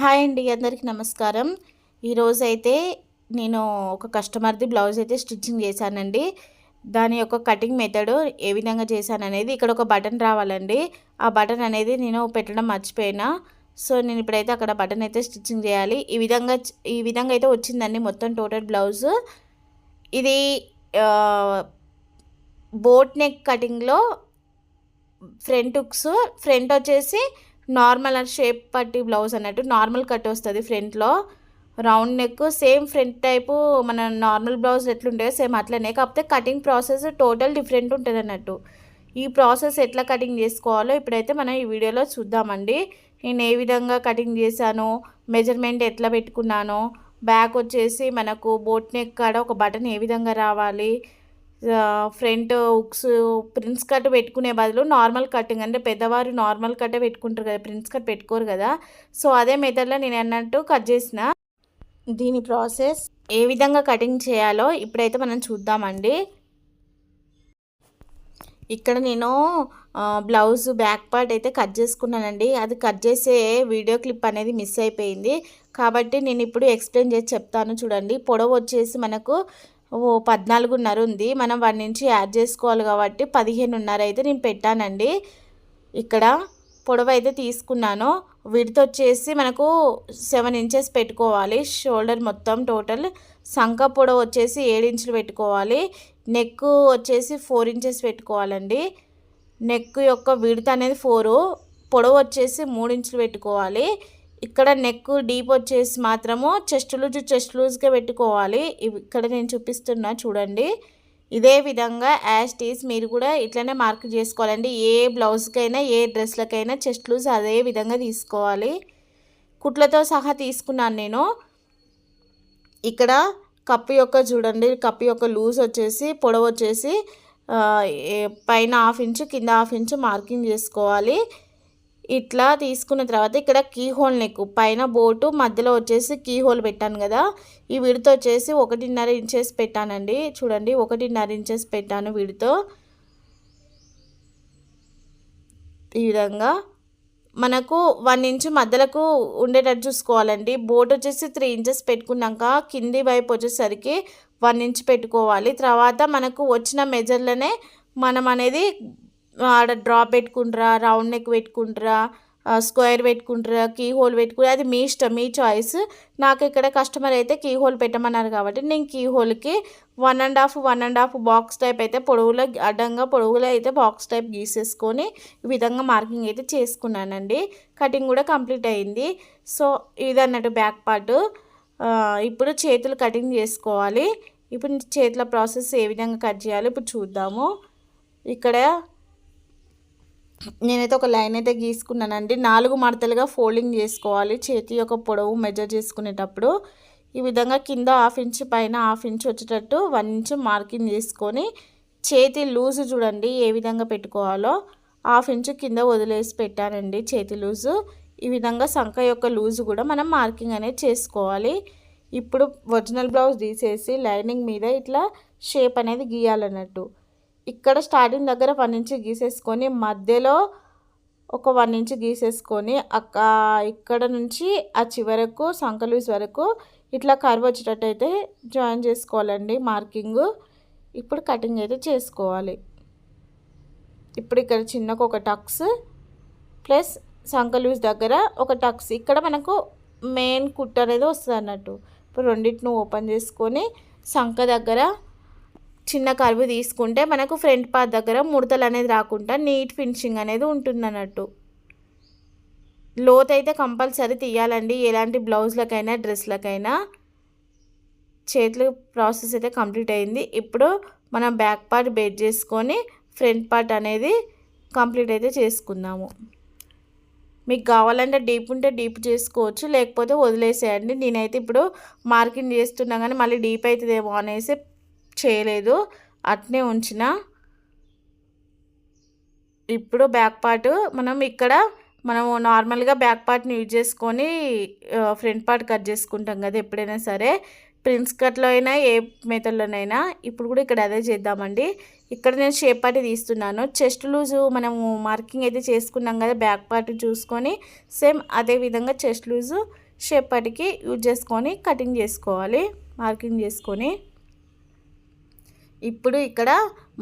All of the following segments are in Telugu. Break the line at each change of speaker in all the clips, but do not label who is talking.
హాయ్ అండి అందరికీ నమస్కారం. ఈరోజు అయితే నేను ఒక కస్టమర్ది బ్లౌజ్ అయితే స్టిచ్చింగ్ చేశానండి. దాని యొక్క కటింగ్ మెథడ్ ఏ విధంగా చేశాను అనేది ఇక్కడ ఒక బటన్ రావాలండి. ఆ బటన్ అనేది నేను పెట్టడం మర్చిపోయినా. సో నేను ఇప్పుడైతే అక్కడ బటన్ అయితే స్టిచ్చింగ్ చేయాలి. ఈ విధంగా ఈ విధంగా అయితే వచ్చిందండి మొత్తం టోటల్ బ్లౌజ్. ఇది బోట్ నెక్ కటింగ్లో ఫ్రంట్ హుక్స్ ఫ్రంట్ వచ్చేసి నార్మల్ షేప్ పట్టి బ్లౌజ్ అన్నట్టు నార్మల్ కట్ వస్తుంది ఫ్రంట్లో round neck same front type మన నార్మల్ బ్లౌజ్ ఎట్లుంటాయో సేమ్ అట్లనే. కాకపోతే కటింగ్ ప్రాసెస్ టోటల్ డిఫరెంట్ ఉంటుంది అన్నట్టు. ఈ ప్రాసెస్ ఎట్లా కటింగ్ చేసుకోవాలో ఇప్పుడైతే మనం ఈ వీడియోలో చూద్దామండి. నేను ఏ విధంగా కటింగ్ చేశాను మెజర్మెంట్ ఎట్లా పెట్టుకున్నాను బ్యాక్ వచ్చేసి మనకు బోట్ నెక్ కాడ ఒక బటన్ ఏ విధంగా రావాలి ఫ్రంట్ హుక్స్ ప్రిన్స్ కట్ పెట్టుకునే బదులు నార్మల్ కటింగ్ అంటే పెద్దవారు నార్మల్ కట్టే పెట్టుకుంటారు కదా ప్రిన్స్ కట్ పెట్టుకోరు కదా. సో అదే మెథడ్లో నేను అన్నట్టు కట్ చేసిన. దీని ప్రాసెస్ ఏ విధంగా కటింగ్ చేయాలో ఇప్పుడైతే మనం చూద్దామండి. ఇక్కడ నేను బ్లౌజ్ బ్యాక్ పార్ట్ అయితే కట్ చేసుకున్నానండి. అది కట్ చేసే వీడియో క్లిప్ అనేది మిస్ అయిపోయింది. కాబట్టి నేను ఇప్పుడు ఎక్స్ప్లెయిన్ చేసి చెప్తాను చూడండి. పొడవు వచ్చేసి మనకు పద్నాలుగున్నర ఉంది. మనం వన్ నుంచి యాడ్ చేసుకోవాలి కాబట్టి పదిహేనున్నర అయితే నేను పెట్టానండి. ఇక్కడ పొడవు అయితే తీసుకున్నాను. విడత వచ్చేసి మనకు సెవెన్ ఇంచెస్ పెట్టుకోవాలి. షోల్డర్ మొత్తం టోటల్ సంఖ పొడవు వచ్చేసి ఏడు ఇంచులు పెట్టుకోవాలి. నెక్ వచ్చేసి ఫోర్ ఇంచెస్ పెట్టుకోవాలండి. నెక్ యొక్క విడత అనేది ఫోరు. పొడవు వచ్చేసి మూడు ఇంచులు పెట్టుకోవాలి. ఇక్కడ నెక్ డీప్ వచ్చేసి మాత్రము చెస్ట్ లూజ్ చెస్ట్ లూజ్గా పెట్టుకోవాలి. ఇక్కడ నేను చూపిస్తున్నా చూడండి. ఇదే విధంగా యాష్ టీస్ మీరు కూడా ఇట్లనే మార్క్ చేసుకోవాలండి. ఏ బ్లౌజ్కైనా ఏ డ్రెస్లకైనా చెస్ట్ లూజ్ అదే విధంగా తీసుకోవాలి. కుట్లతో సహా తీసుకున్నాను నేను. ఇక్కడ కప్పు యొక్క చూడండి కప్పు యొక్క లూజ్ వచ్చేసి పొడవు వచ్చేసి పైన హాఫ్ ఇంచు కింద హాఫ్ ఇంచు మార్కింగ్ చేసుకోవాలి. ఇట్లా తీసుకున్న తర్వాత ఇక్కడ కీ హోల్ నెక్ పైన బోటు మధ్యలో వచ్చేసి కీ హోల్ పెట్టాను కదా. ఈ విడితో వచ్చేసి ఒకటిన్నర ఇంచెస్ పెట్టానండి. చూడండి ఒకటిన్నర ఇంచెస్ పెట్టాను విడితో. ఈ విధంగా మనకు వన్ ఇంచ్ మధ్యలకు ఉండేటట్టు చూసుకోవాలండి. బోట్ వచ్చేసి త్రీ ఇంచెస్ పెట్టుకున్నాక కింది వైపు వచ్చేసరికి వన్ ఇంచ్ పెట్టుకోవాలి. తర్వాత మనకు వచ్చిన మెజర్లనే మనం అనేది ఆడ డ్రాప్ పెట్టుకుంటారా రౌండ్ నెక్ పెట్టుకుంటారా స్క్వేర్ పెట్టుకుంటారా కీ హోల్ పెట్టుకుంటారా అది మీ ఇష్టం మీ చాయిస్. నాకు ఇక్కడ కస్టమర్ అయితే కీ హోల్ పెట్టమన్నారు కాబట్టి నేను key హోల్కి one and half one and half box type అయితే పొడవులో అడ్డంగా పొడవులో అయితే బాక్స్ టైప్ గీసేసుకొని ఈ విధంగా మార్కింగ్ అయితే చేసుకున్నానండి. కటింగ్ కూడా కంప్లీట్ అయింది. సో ఇది అన్నట్టు బ్యాక్ పార్ట్. ఇప్పుడు చేతులు కటింగ్ చేసుకోవాలి. ఇప్పుడు చేతుల ప్రాసెస్ ఏ విధంగా కట్ చేయాలి ఇప్పుడు చూద్దాము. ఇక్కడ నేనైతే ఒక లైన్ అయితే గీసుకున్నానండి. నాలుగు మడతలుగా ఫోల్డింగ్ చేసుకోవాలి. చేతి యొక్క పొడవు మెజర్ చేసుకునేటప్పుడు ఈ విధంగా కింద హాఫ్ ఇంచ్ పైన హాఫ్ ఇంచ్ వచ్చేటట్టు వన్ ఇంచ్ మార్కింగ్ చేసుకొని చేతి లూజు చూడండి ఏ విధంగా పెట్టుకోవాలో. హాఫ్ ఇంచ్ కింద వదిలేసి పెట్టానండి చేతి లూజు. ఈ విధంగా సంఖ యొక్క లూజు కూడా మనం మార్కింగ్ అనేది చేసుకోవాలి. ఇప్పుడు ఒరిజినల్ బ్లౌజ్ తీసేసి లైనింగ్ మీద ఇట్లా షేప్ అనేది గీయాలన్నట్టు. ఇక్కడ స్టార్టింగ్ దగ్గర వన్ ఇంచ్ గీసేసుకొని మధ్యలో ఒక వన్ ఇంచ్ గీసేసుకొని అక్క ఇక్కడ నుంచి ఆ చివరకు సంకలూస్ వరకు ఇట్లా కర్వ్ వచ్చేటట్టయితే జాయిన్ చేసుకోవాలండి మార్కింగ్. ఇప్పుడు కటింగ్ అయితే చేసుకోవాలి. ఇప్పుడు ఇక్కడ చిన్నకు ఒక టక్స్ ప్లస్ సంకలూస్ దగ్గర ఒక టక్స్. ఇక్కడ మనకు మెయిన్ కుట్ అనేది వస్తుంది అన్నట్టు ఇప్పుడు రెండింటిని ఓపెన్ చేసుకొని సంక దగ్గర చిన్న కరువు తీసుకుంటే మనకు ఫ్రంట్ పార్ట్ దగ్గర ముడతలు అనేది రాకుండా నీట్ ఫినిషింగ్ అనేది ఉంటుంది అన్నట్టు లోత్ అయితే కంపల్సరీ తీయాలండి. ఎలాంటి బ్లౌజ్లకైనా డ్రెస్లకైనా చేతులు ప్రాసెస్ అయితే కంప్లీట్ అయింది. ఇప్పుడు మనం బ్యాక్ పార్ట్ బెడ్ చేసుకొని ఫ్రంట్ పార్ట్ అనేది కంప్లీట్ అయితే చేసుకుందాము. మీకు కావాలంటే డీప్ ఉంటే డీప్ చేసుకోవచ్చు లేకపోతే వదిలేసేయండి. నేనైతే ఇప్పుడు మార్కింగ్ చేస్తున్నా కానీ మళ్ళీ డీప్ అవుతుందేమో అనేసి చేయలేదు. అట్నే ఉంచిన. ఇప్పుడు బ్యాక్ పార్ట్ మనం ఇక్కడ మనము నార్మల్గా బ్యాక్ పార్ట్ని యూజ్ చేసుకొని ఫ్రంట్ పార్ట్ కట్ చేసుకుంటాం కదా ఎప్పుడైనా సరే. ప్రిన్స్ కట్లో అయినా ఏ మెథడ్లోనైనా ఇప్పుడు కూడా ఇక్కడ అదే చేద్దామండి. ఇక్కడ నేను షేప్ పార్ట్ తీస్తున్నాను. చెస్ట్ లూజు మనము మార్కింగ్ అయితే చేసుకున్నాం కదా బ్యాక్ పార్ట్ చూసుకొని సేమ్ అదే విధంగా చెస్ట్ లూజు షేప్ పట్టికి యూజ్ చేసుకొని కటింగ్ చేసుకోవాలి మార్కింగ్ చేసుకొని. ఇప్పుడు ఇక్కడ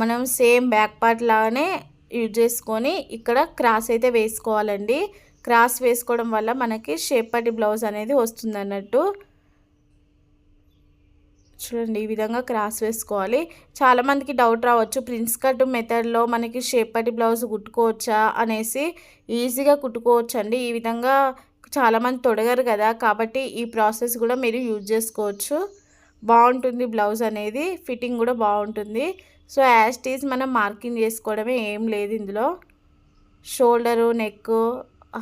మనం సేమ్ బ్యాక్ పార్ట్ లాగానే యూజ్ చేసుకొని ఇక్కడ క్రాస్ అయితే వేసుకోవాలండి. క్రాస్ వేసుకోవడం వల్ల మనకి షేప్ పట్టి బ్లౌజ్ అనేది వస్తుంది అన్నట్టు. చూడండి ఈ విధంగా క్రాస్ వేసుకోవాలి. చాలామందికి డౌట్ రావచ్చు ప్రిన్స్ కట్ మెథడ్లో మనకి షేప్ పట్టి బ్లౌజ్ కుట్టుకోవచ్చా అనేసి ఈజీగా కుట్టుకోవచ్చు అండి ఈ విధంగా చాలామంది తొడగరు కదా కాబట్టి ఈ ప్రాసెస్ కూడా మీరు యూజ్ చేసుకోవచ్చు. బాగుంటుంది బ్లౌజ్ అనేది ఫిట్టింగ్ కూడా బాగుంటుంది. సో యాస్టీస్ మనం మార్కింగ్ చేసుకోవడమే ఏం లేదు ఇందులో. షోల్డరు నెక్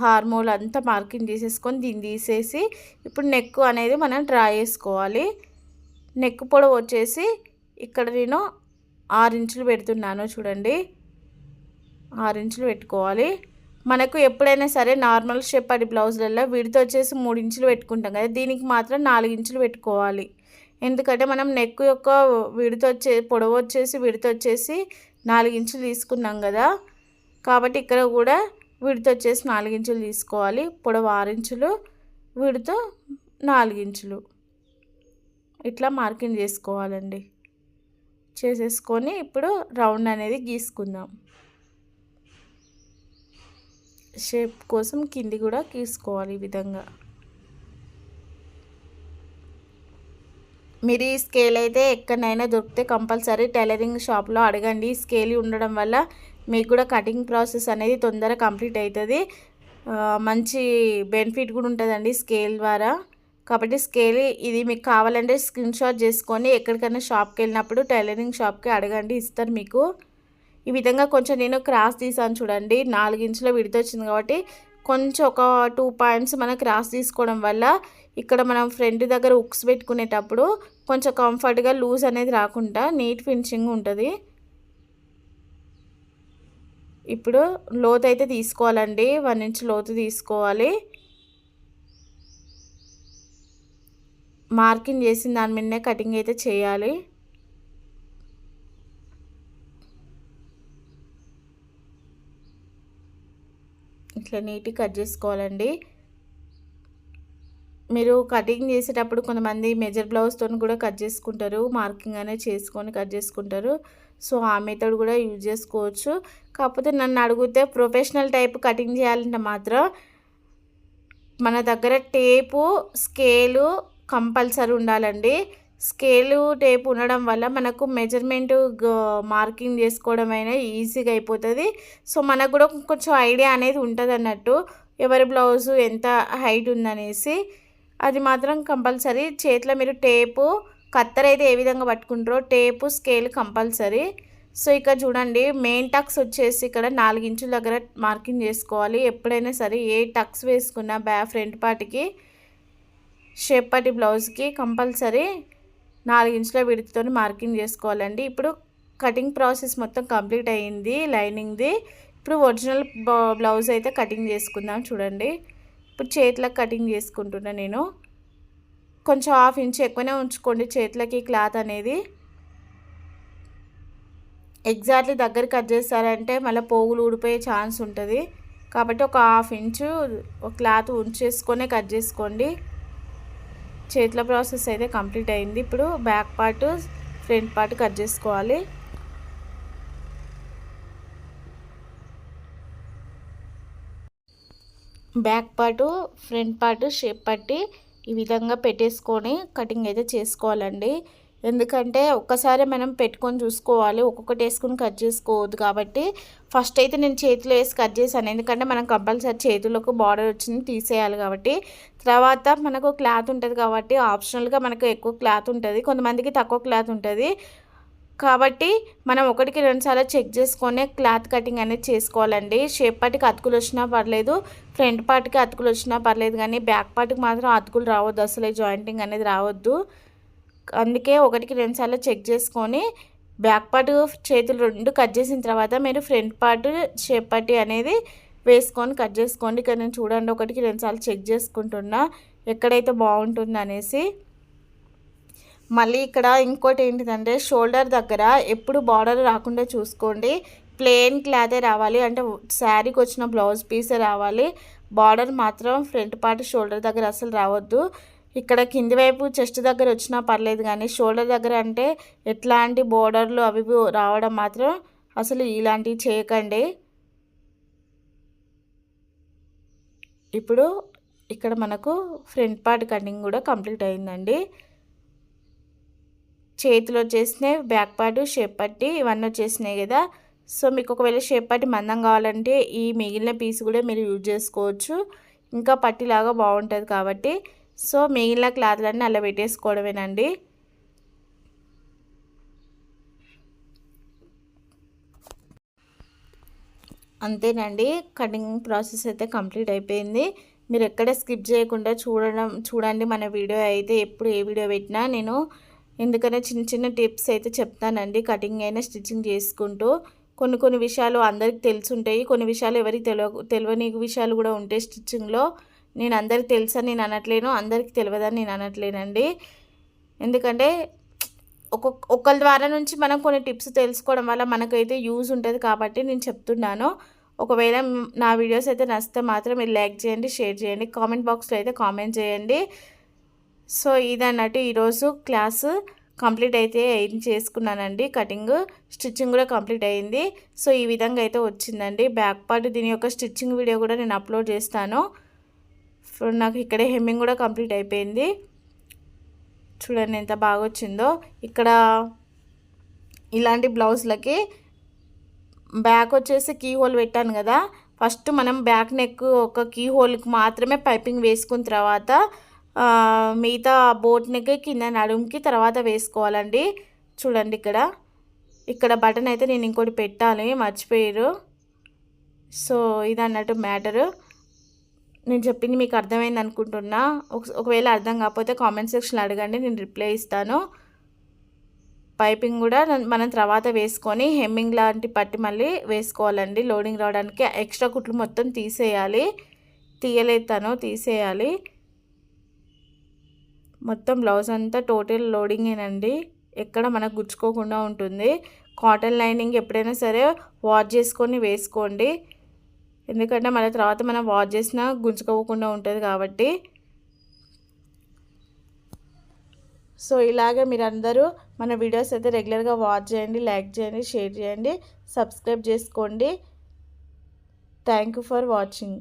హార్మోల్ అంతా మార్కింగ్ చేసేసుకొని దీన్ని తీసేసి ఇప్పుడు నెక్ అనేది మనం డ్రా చేసుకోవాలి. నెక్ పొడవు వచ్చేసి ఇక్కడ నేను ఆరు ఇంచులు పెడుతున్నాను చూడండి. ఆరు ఇంచులు పెట్టుకోవాలి. మనకు ఎప్పుడైనా సరే నార్మల్ షేప్ అది బ్లౌజులలో విడితో వచ్చేసి మూడు ఇంచులు పెట్టుకుంటాం కదా దీనికి మాత్రం నాలుగు ఇంచులు పెట్టుకోవాలి. ఎందుకంటే మనం నెక్ యొక్క విడితో వచ్చే పొడవు వచ్చేసి విడితో వచ్చేసి నాలుగు ఇంచులు తీసుకున్నాం కదా. కాబట్టి ఇక్కడ కూడా విడితో వచ్చేసి నాలుగు ఇంచులు తీసుకోవాలి. పొడవు ఆరు ఇంచులు విడితో నాలుగు ఇంచులు ఇట్లా మార్కింగ్ చేసుకోవాలండి. చేసేసుకొని ఇప్పుడు రౌండ్ అనేది గీసుకుందాం. షేప్ కోసం కింది కూడా గీసుకోవాలి ఈ విధంగా. మీరు ఈ స్కేల్ అయితే ఎక్కడైనా దొరికితే కంపల్సరీ టైలరింగ్ షాప్లో అడగండి. స్కేల్ ఉండడం వల్ల మీకు కూడా కటింగ్ ప్రాసెస్ అనేది తొందరగా కంప్లీట్ అవుతుంది మంచి బెనిఫిట్ కూడా ఉంటుందండి స్కేల్ ద్వారా. కాబట్టి స్కేల్ ఇది మీకు కావాలంటే స్క్రీన్ షాట్ చేసుకొని ఎక్కడికైనా షాప్కి వెళ్ళినప్పుడు టైలరింగ్ షాప్కి అడగండి ఇస్తారు మీకు. ఈ విధంగా కొంచెం నేను క్రాస్ తీసాను చూడండి. నాలుగు ఇంచుల విడితొచ్చింది కాబట్టి కొంచెం ఒక టూ పాయింట్స్ మనం క్రాస్ తీసుకోవడం వల్ల ఇక్కడ మనం ఫ్రంట్ దగ్గర ఉక్స్ పెట్టుకునేటప్పుడు కొంచెం కంఫర్ట్గా లూజ్ అనేది రాకుండా నీట్ ఫినిషింగ్ ఉంటుంది. ఇప్పుడు లోతు అయితే తీసుకోవాలండి. వన్ ఇంచ్ లోతు తీసుకోవాలి. మార్కింగ్ చేసిన దాని మీదనే కటింగ్ అయితే చేయాలి. ఇట్లా నీట్గా కట్ చేసుకోవాలండి. మీరు కటింగ్ చేసేటప్పుడు కొంతమంది మెజర్ బ్లౌజ్తో కూడా కట్ చేసుకుంటారు. మార్కింగ్ అనేది చేసుకొని కట్ చేసుకుంటారు. సో ఆ మెథడ్ కూడా యూజ్ చేసుకోవచ్చు. కాకపోతే నన్ను అడిగితే ప్రొఫెషనల్ టైప్ కటింగ్ చేయాలంటే మాత్రం మన దగ్గర టేపు స్కేలు కంపల్సరీ ఉండాలండి. స్కేలు టేప్ ఉండడం వల్ల మనకు మెజర్మెంట్ మార్కింగ్ చేసుకోవడం అయినా ఈజీగా అయిపోతుంది. సో మనకు కూడా కొంచెం ఐడియా అనేది ఉంటుంది అన్నట్టు ఎవరి బ్లౌజు ఎంత హైట్ ఉందనేసి అది మాత్రం కంపల్సరీ. చేతిలో మీరు టేపు కత్తెర అయితే ఏ విధంగా పట్టుకుంటారో టేపు స్కేల్ కంపల్సరీ. సో ఇక్కడ చూడండి మెయిన్ టక్స్ వచ్చేసి ఇక్కడ నాలుగు ఇంచుల దగ్గర మార్కింగ్ చేసుకోవాలి. ఎప్పుడైనా సరే ఏ టక్స్ వేసుకున్నా బ్యా ఫ్రంట్ పార్ట్కి షేప్ పార్టీ బ్లౌజ్కి కంపల్సరీ నాలుగు ఇంచుల విడితో మార్కింగ్ చేసుకోవాలండి. ఇప్పుడు కటింగ్ ప్రాసెస్ మొత్తం కంప్లీట్ అయ్యింది లైనింగ్ది. ఇప్పుడు ఒరిజినల్ బ్లౌజ్ అయితే కటింగ్ చేసుకుందాం చూడండి. ఇప్పుడు చేతులకు కటింగ్ చేసుకుంటున్నా నేను. కొంచెం హాఫ్ ఇంచ్ ఎక్కువనే ఉంచుకోండి చేతులకి క్లాత్ అనేది. ఎగ్జాక్ట్లీ దగ్గర కట్ చేస్తారంటే మళ్ళీ పోగులు ఊడిపోయే ఛాన్స్ ఉంటుంది. కాబట్టి ఒక హాఫ్ ఇంచు ఒక క్లాత్ ఉంచేసుకొనే కట్ చేసుకోండి. చేతుల ప్రాసెస్ అయితే కంప్లీట్ అయింది. ఇప్పుడు back part front part cut చేసుకోవాలి. Back part front part shape పట్టి ఈ విధంగా పెట్టేసుకొని కటింగ్ అయితే చేసుకోవాలండి. ఎందుకంటే ఒక్కసారి మనం పెట్టుకొని చూసుకోవాలి. ఒక్కొక్కటి వేసుకొని కట్ చేసుకోవద్దు కాబట్టి ఫస్ట్ అయితే నేను చేతిలో వేసి కట్ చేశాను. ఎందుకంటే మనం కంపల్సరీ చేతులకు బార్డర్ వచ్చింది తీసేయాలి కాబట్టి. తర్వాత మనకు క్లాత్ ఉంటుంది కాబట్టి ఆప్షనల్గా మనకు ఎక్కువ క్లాత్ ఉంటుంది. కొంతమందికి తక్కువ క్లాత్ ఉంటుంది. కాబట్టి మనం ఒకటికి రెండుసార్లు చెక్ చేసుకొని క్లాత్ కటింగ్ అనేది చేసుకోవాలండి. షేప్ పార్ట్కి అతుకులు వచ్చినా పర్లేదు ఫ్రంట్ పార్ట్కి అతుకులు వచ్చినా పర్లేదు కానీ బ్యాక్ పార్ట్కి మాత్రం అతుకులు రావద్దు. అసలు జాయింటింగ్ అనేది రావద్దు. అందుకే ఒకటికి రెండుసార్లు చెక్ చేసుకొని బ్యాక్ పార్ట్ చేతులు రెండు కట్ చేసిన తర్వాత మీరు ఫ్రంట్ పార్ట్ షేప్ పట్టి అనేది వేసుకొని కట్ చేసుకోండి. ఇక్కడ నేను చూడండి ఒకటికి రెండుసార్లు చెక్ చేసుకుంటున్నా. ఎక్కడైతే బాగుంటుంది అనేసి మళ్ళీ ఇక్కడ ఇంకోటి ఏంటిదంటే షోల్డర్ దగ్గర ఎప్పుడు బార్డర్ రాకుండా చూసుకోండి. ప్లెయిన్ క్లాతే రావాలి. అంటే శారీకి వచ్చిన బ్లౌజ్ పీసే రావాలి. బార్డర్ మాత్రం ఫ్రంట్ పార్ట్ షోల్డర్ దగ్గర అసలు రావద్దు. ఇక్కడ కింది వైపు చెస్ట్ దగ్గర వచ్చినా పర్లేదు కానీ షోల్డర్ దగ్గర అంటే ఎట్లాంటి బోర్డర్లు అవి ఇవి రావడం మాత్రం అసలు ఇలాంటివి చేయకండి. ఇప్పుడు ఇక్కడ మనకు ఫ్రంట్ పార్ట్ కటింగ్ కూడా కంప్లీట్ అయిందండి. చేతులు వచ్చేసినాయి బ్యాక్ పార్ట్ షేప్ పట్టి ఇవన్నీ వచ్చేసినాయి కదా. సో మీకు ఒకవేళ షేప్ పట్టి మందం కావాలంటే ఈ మిగిలిన పీస్ కూడా మీరు యూజ్ చేసుకోవచ్చు. ఇంకా పట్టిలాగా బాగుంటుంది కాబట్టి. సో మిగిలిన క్లాత్లన్నీ అలా పెట్టేసుకోవడమేనండి. అంతేనండి. కటింగ్ ప్రాసెస్ అయితే కంప్లీట్ అయిపోయింది. మీరు ఎక్కడ స్కిప్ చేయకుండా చూడడం చూడండి మన వీడియో అయితే ఎప్పుడు ఏ వీడియో పెట్టినా నేను ఎందుకనే చిన్న చిన్న టిప్స్ అయితే చెప్తానండి. కటింగ్ అయినా స్టిచ్చింగ్ చేసుకుంటూ కొన్ని కొన్ని విషయాలు అందరికి తెలుసుంటాయి. కొన్ని విషయాలు ఎవరికి తెలియ తెలియని విషయాలు కూడా ఉంటాయి స్టిచ్చింగ్లో. నేను అందరికి తెలుసని నేను అనట్లేను అందరికి తెలియదని నేను అనట్లేనండి. ఎందుకంటే ఒక్కొక్క ఒకళ్ళ ద్వారా నుంచి మనం కొన్ని టిప్స్ తెలుసుకోవడం వల్ల మనకైతే యూజ్ ఉంటుంది కాబట్టి నేను చెప్తున్నాను. ఒకవేళ నా వీడియోస్ అయితే నచ్చితే మాత్రం మీరు లైక్ చేయండి షేర్ చేయండి కామెంట్ బాక్స్లో అయితే కామెంట్ చేయండి. సో ఇదన్నట్టు ఈరోజు క్లాసు కంప్లీట్ అయితే ఏం చేసుకున్నానండి. కటింగ్ స్టిచ్చింగ్ కూడా కంప్లీట్ అయింది. సో ఈ విధంగా అయితే వచ్చిందండి. బ్యాక్ పార్ట్ దీని యొక్క స్టిచ్చింగ్ వీడియో కూడా నేను అప్లోడ్ చేస్తాను. నాకు ఇక్కడే హెమ్మింగ్ కూడా కంప్లీట్ అయిపోయింది. చూడండి ఎంత బాగా వచ్చిందో. ఇక్కడ ఇలాంటి బ్లౌజ్లకి బ్యాక్ వచ్చేసి కీ హోల్ పెట్టాను కదా. ఫస్ట్ మనం బ్యాక్ నెక్ ఒక కీ హోల్కి మాత్రమే పైపింగ్ వేసుకున్న తర్వాత మిగతా బోట్ నెక్ కింద నడుముకి తర్వాత వేసుకోవాలండి. చూడండి ఇక్కడ. ఇక్కడ బటన్ అయితే నేను ఇంకోటి పెట్టాలి మర్చిపోయారు. సో ఇది అన్నట్టు మ్యాటరు. నేను చెప్పింది మీకు అర్థమైంది అనుకుంటున్నా. ఒకవేళ అర్థం కాకపోతే కామెంట్ సెక్షన్లో అడగండి నేను రిప్లై ఇస్తాను. పైపింగ్ కూడా మనం తర్వాత వేసుకొని హెమ్మింగ్ లాంటి పట్టి మళ్ళీ వేసుకోవాలండి. లోడింగ్ రావడానికి ఎక్స్ట్రా కుట్లు మొత్తం తీసేయాలి. తీయలేతాను తీసేయాలి. మొత్తం బ్లౌజ్ అంతా టోటల్ లోడింగేనండి ఎక్కడ మనకు గుచ్చుకోకుండా ఉంటుంది. కాటన్ లైనింగ్ ఎప్పుడైనా సరే వాష్ చేసుకొని వేసుకోండి. ఎందుకంటే మళ్ళీ తర్వాత మనం వాష్ చేసినా గుంజుకోకుండా ఉంటుంది కాబట్టి. సో ఇలాగే మీరందరూ మన వీడియోస్ అయితే రెగ్యులర్గా వాచ్ చేయండి లైక్ చేయండి షేర్ చేయండి సబ్స్క్రైబ్ చేసుకోండి. Thank for watching.